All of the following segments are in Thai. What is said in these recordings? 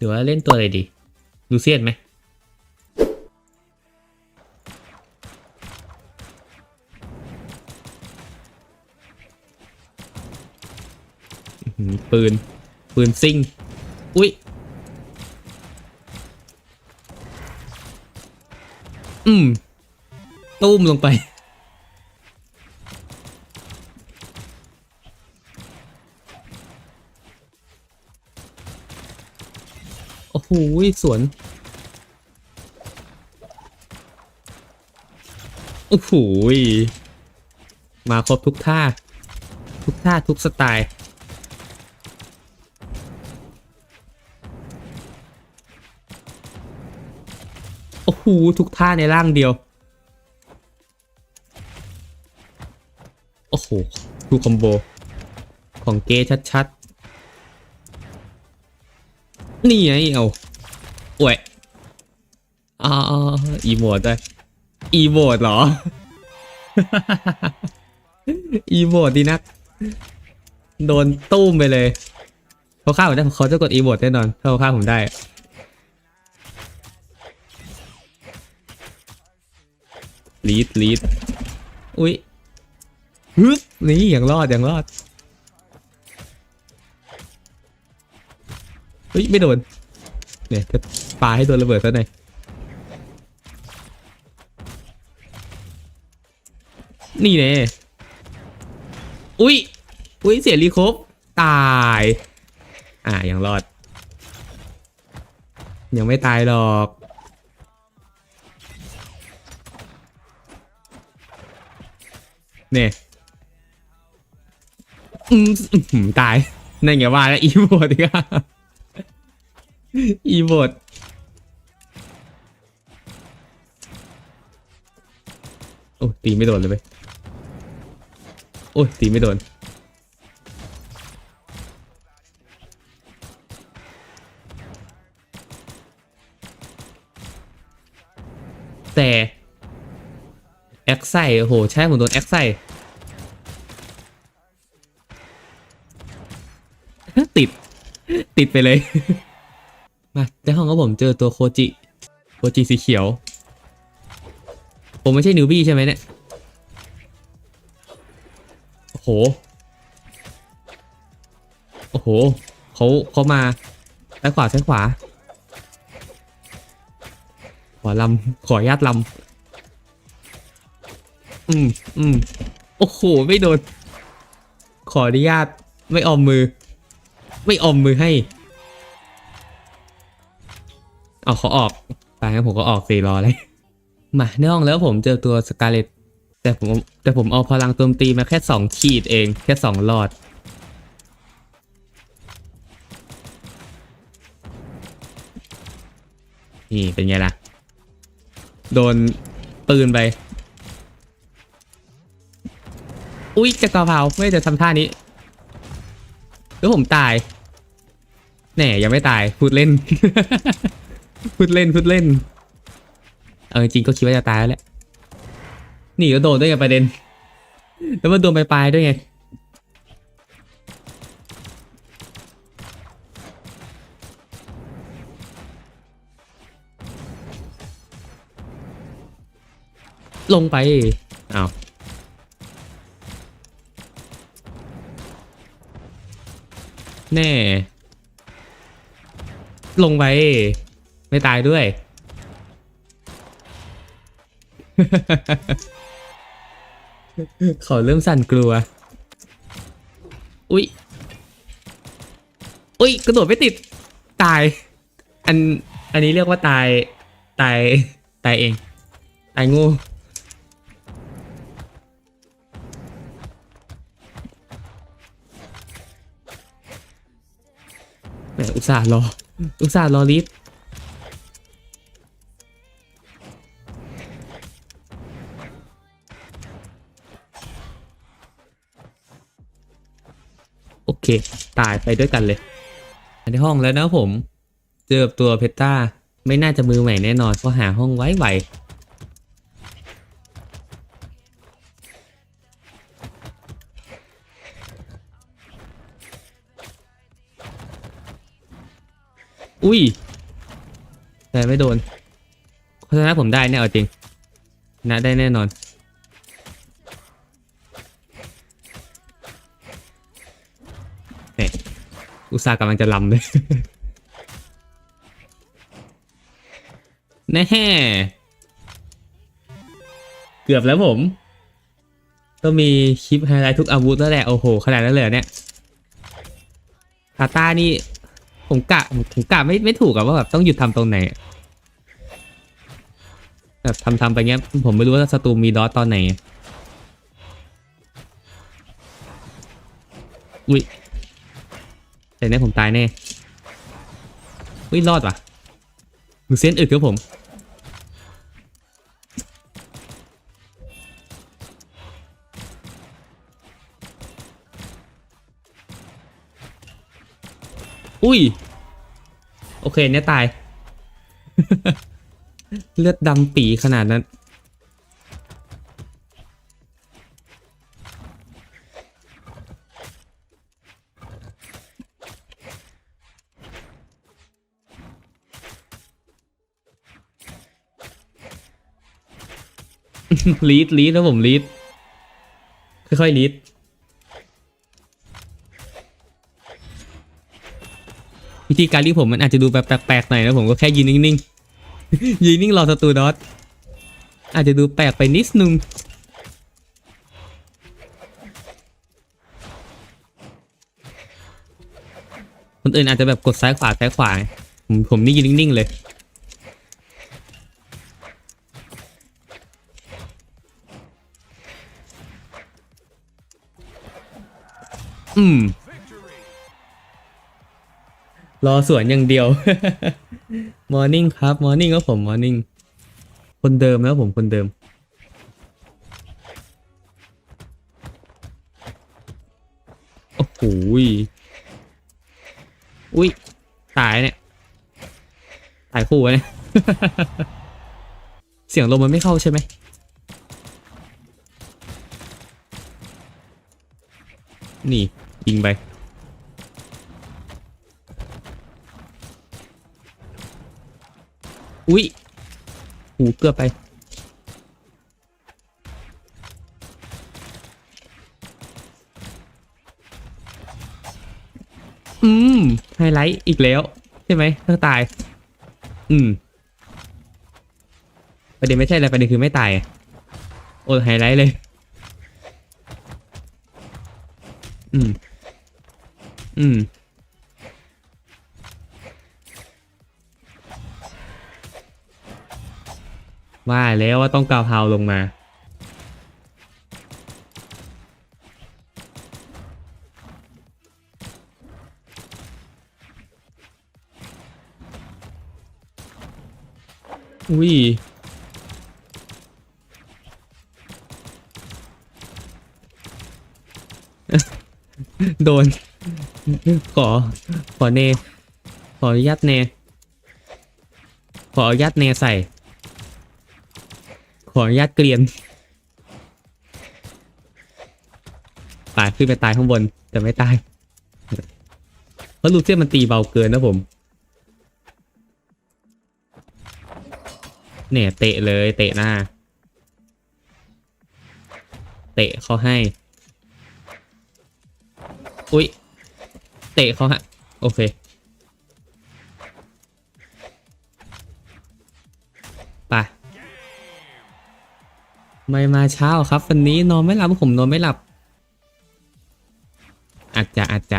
หรือว่าเล่นตัวอะไรดี ลูเซียนไหมปืน ปืนซิ่ง อุ้ย อืม ตุ้มลงไป โอ้โหสวนโอ้โหมาครบทุกท่า ทุกท่าทุกสไตล์โอ้โหทุกท่าในร่างเดียวโอ้โหดูคอมโบของเกชัดๆ นี่ไงเอาอวยอ่าอีโมดด้วยอีโมดเหรอ อีโมดดีนัก โดนตุ้มไปเลยเขาฆ่าผมได้เขาจะกดอีโมดแน่นอนถ้าเขาฆ่าผมได้ลีดลีดอุ้ยฮึนี่อยังรอดอยังรอด เฮ้ย ไม่โดน เนี่ยจะปาให้โดนระเบิดซะหน่อยนี่เน่อุ้ย อุ้ย เสียรีคบตาย อ่ายังรอด ยังไม่ตายหรอก เนี่ยอืมตาย นั่นไงว่าแล้วอีโบดอีกอะ อีบดโอ้ตีไม่โดนเลยไปโอ้ตีไม่โดนแต่แอคไซโอ้โห ใช่ผมโดนแอคไซติด ติดไปเลย มาในห้องของผมเจอตัวโคจิ โคจิสีเขียว ผมไม่ใช่นิวบี้ใช่ไหมเนี่ย โอ้โห โอ้โห เขาเขามาซ้ายขวาซ้ายขวา ขอลำ ขออนุญาตลำ อืมอืมโอ้โห ไม่โดน ขออนุญาต ไม่ออมมือ ไม่ออมมือให้ เอาเขาออกตายงั้นผมก็ออกสี่รอเลยมาในห้องแล้วผมเจอตัวสกาเลตแต่ผมแต่ผมเอาพลังโจมตีมาแค่สองขีดเอง แค่สองหลอด นี่เป็นไงล่ะ โดนปืนไป อุ๊ยจะกระเพราไม่จะทำท่านี้แล้วผมตายแหน่ยังไม่ตายพูดเล่น พูดเล่นพูดเล่น เออจริงก็คิดว่าจะตายแล้วแหละนี่ก็โดนด้วยไงประเด็น แล้วมันโดนปลายๆด้วยไงลงไปอ้าวแน่ ลงไป ไม่ตายด้วยเขาเริ่มสั่นกลัว อุ๊ยอุ๊ยกระโดดไม่ติด ตาย อัน อันนี้เรียกว่าตาย ตาย ตายเอง ตายงูแหมอุตส่าห์รอ อุตส่าห์รอลิฟ โอเค ตายไปด้วยกันเลยในห้องแล้วนะผม เจอตัวเพชรต้าไม่น่าจะมือใหม่แน่นอนเพราะหาห้องไว้ไหวอุ้ย แต่ไม่โดนเพราะฉะนั้นผมได้เนี่ยเอาจริงนะได้แน่นอน อุตส่าห์กำลังจะลำเลยแน่เกือบแล้วผม ต้องมีคลิปไฮไลท์ทุกอาวุธแล้วแหละ โอ้โห ขนาดนั้นเลยเนี่ยคาตานี่ ผมกะผมกะไม่ไม่ถูกอะว่าแบบต้องหยุดทำตรงไหนแบบทำทำไปเงี้ย ผมไม่รู้ว่าศัตรูมีดอสตอนไหนอุ้ย แต่เนี่ยผมตายแน่อุ้ยรอดว่ะมือเส้นอึดครับผม อุ้ย โอเคเนี่ยตาย เลือดดำปีขนาดนั้น ลีดลีดแล้วผมลีดค่อยๆลีดวิธีการลีดผมมันอาจจะดูแบบแปลกๆหน่อยนะผมก็แค่ยืนนิ่งๆยืนนิ่งรอศัตรูดอทอาจจะดูแปลกไปนิดนึงคนอื่นอาจจะแบบกดซ้ายขวาซ้ายขวาผมผมนี่ยืนนิ่งๆเลย อืม รอสวนอย่างเดียว มอร์นิ่งครับ มอร์นิ่งก็ผมมอร์นิ่ง คนเดิมแล้วผมคนเดิม โอ้โหยอุ้ย ตายเนี่ย ตายคู่เนี่ย เสียงลมมันไม่เข้าใช่ไหมนี่ ยิงไป อุ้ยหูเกือบไป อืม ไฮไลท์อีกแล้ว ใช่ไหมถ้าตาย อืม ประเด็นไม่ใช่อะไรประเด็นคือไม่ตาย โอ้ไฮไลท์เลย อืม อืม ว่าแล้วว่าต้องกาวพาวลงมา อุ้ยโดน ขอ ขอเน ขออนุญาตเน ขออนุญาตเนใส่ ขออนุญาตเกลียนตายขึ้นไปตายข้างบน แต่ไม่ตาย เพราะลูเซียนมันตีเบาเกินนะผม เนี่ยเตะเลยเตะหน้า เตะเขาให้ อุ้ย เตะเขาฮะ โอเค ไป ไม่มาเช้าครับ วันนี้นอนไม่หลับผมนอนไม่หลับ อาจจะอาจจะ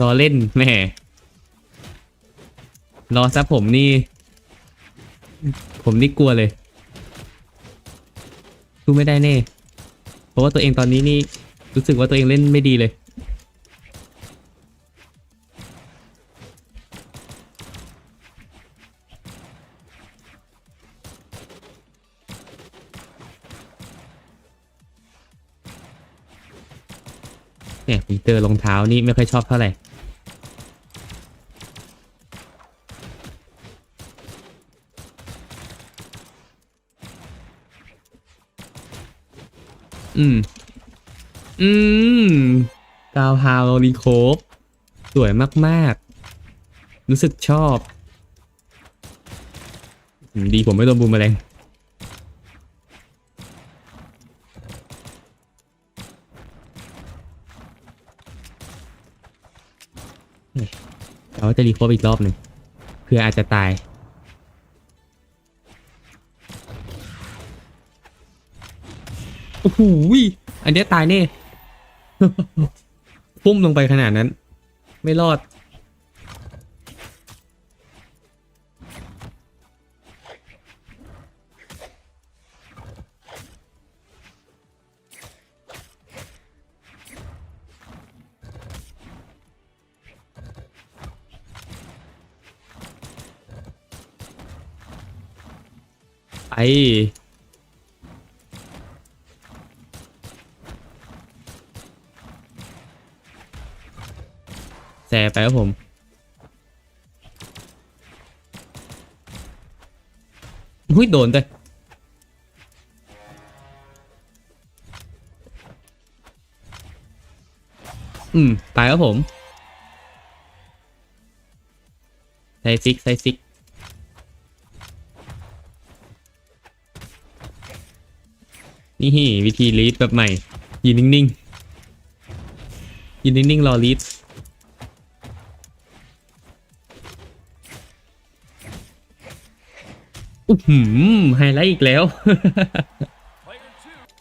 รอเล่นแม่รอซะผมนี่ ผมนี่กลัวเลยสู้ไม่ได้แน่ เพราะว่าตัวเองตอนนี้นี่รู้สึกว่าตัวเองเล่นไม่ดีเลย รองเท้านี่ไม่ค่อยชอบเท่าไหร่อืม อืมกาวฮาวรีโคฟสวยมากๆ รู้สึกชอบ ดีผมไม่โดนบูมแมลง เราจะรีโคบอีกรอบหนึ่งเพื่ออาจจะตาย โอ้โหอันเนี้ยตายแน่ พุ่มลงไปขนาดนั้น ไม่รอด ไปแซไปครับผม หุ้ยโดนเลยอืม ตายครับผมไซซิกไซซิก นี่วิธีลีดแบบใหม่ยืนนิ่งๆยืนนิ่งๆรอลีดอื้อหือไฮไลท์อีกแล้ว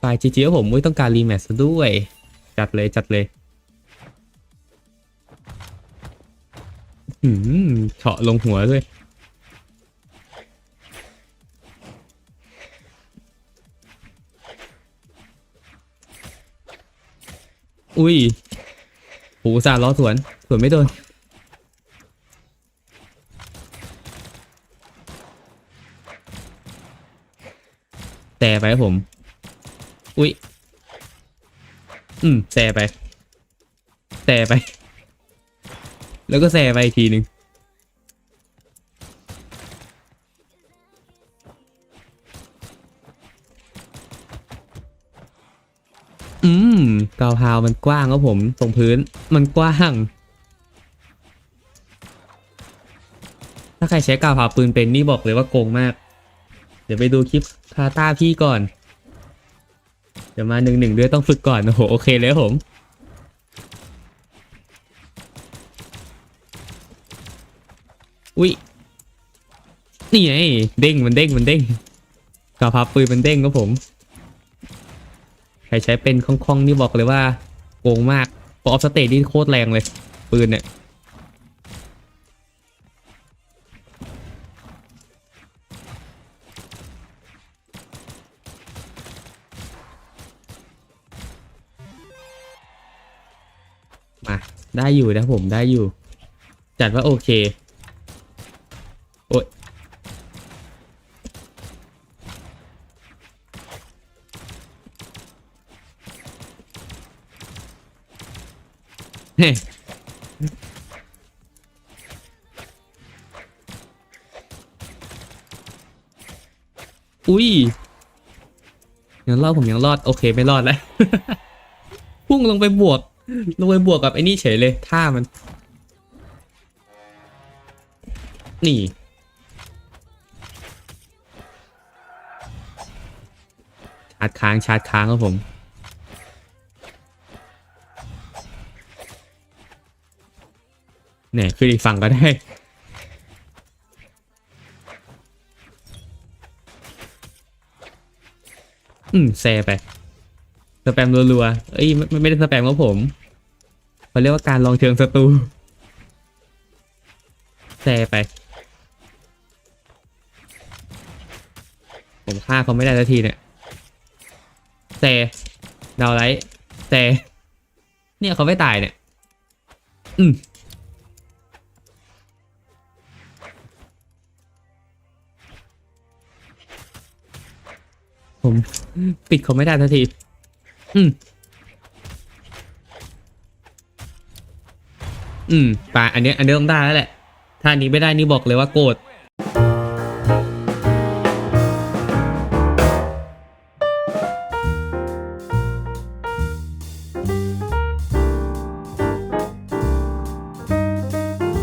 ฝ่ายจีจีผมไม่ต้องการรีแมตช์ซะด้วย จัดเลยจัดเลยอืมเฉาะลงหัวด้วย อุ้ยโหอุตสารล้อสวน สวนไม่โดน แต่ไปผม อุ้ย อืมแซไปแซไป แล้วก็แซไปอีกทีหนึ่งาวพาวมันกว้างครับผมตรงพื้นมันกว้าง ถ้าใครใช้กาวพาวปืนเป็นนี่บอกเลยว่าโกงมาก เดี๋ยวไปดูคลิปคาตาพี่ก่อน เดี๋ยวมาหนึ่งหนึ่งด้วยต้องฝึกก่อนโอ้โหโอเคเลยครับผมอุ้ยนี่ไงเด้งมันเด้งมันเด้งกาวพับปืนมันเด้งครับผม ใครใช้เป็นคล่องๆนี่บอกเลยว่าโกงมากพอออฟสเตทนี่โคตรแรงเลย ปืนเนี่ยมาได้อยู่นะผมได้อยู่ จัดว่าโอเค เฮ้อุ้ยยังรอดผมยังรอดโอเคไม่รอดแล้วพุ่งลงไปบวก ลงไปบวกกับไอ้นี่เฉยเลยท่ามัน นี่ชาร์จค้างชาร์จค้างครับผม เนี่ยคืออีกฝั่งก็ได้ อืมแซ่ไป สแปมรัวๆ เอ้ยไม่ไม่ได้สแปมครับผมเขาเรียกว่าการลองเชิงศัตรูแซ่ไป ผมฆ่าเขาไม่ได้สักทีเนี่ยแซ่ดาวไลท์แซ่เนี่ยเขาไม่ตายเนี่ย อืม ผมปิดเขาไม่ได้สันที อืม อืมป่าอันเนี้ยอันเนี้ยต้องได้แล้วแหละ ถ้าอันนี้ไม่ได้นี่บอกเลยว่าโกรธ